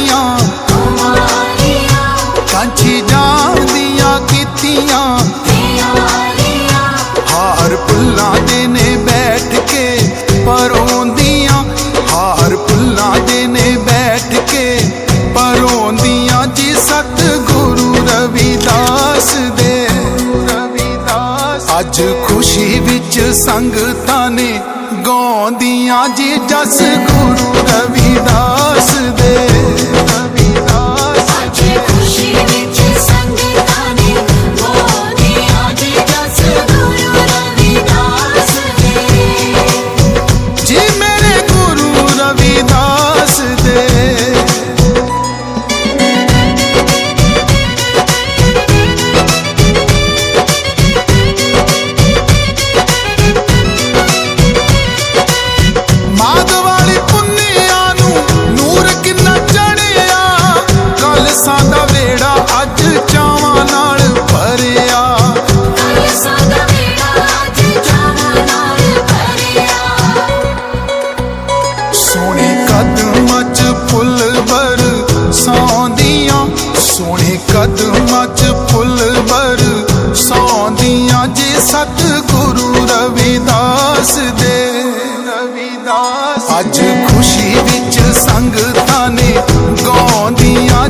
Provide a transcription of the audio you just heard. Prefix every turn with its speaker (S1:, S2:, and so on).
S1: ਕੀਤੀਆਂ ਕਾਂਚੀ ਕੀਤੀਆਂ। ਹਾਰ ਪੁੱਲਾਂ ਦੇ ਨੇ ਬੈਠ ਕੇ ਪਰੋਂਦੀਆਂ ਹਾਰ ਪੁੱਲਾਂ ਦੇ ਨੇ ਬੈਠ ਕੇ ਪਰੋਂਦੀਆਂ ਜੀ ਸਤ ਰਵਿਦਾਸ ਦੇ। ਅੱਜ ਖੁਸ਼ੀ ਵਿੱਚ ਸੰਗਤਾਂ ਨੇ ਗਾਉਂਦੀਆਂ ਜੀ ਜਸ ਗੁਰੂ ਰਵਿਦਾਸ ਪਦਮਾਂ ਚ ਫੁੱਲ ਵਰ ਸੌਂਦੀਆਂ ਜੀ ਸਤ ਗੁਰੂ ਰਵਿਦਾਸ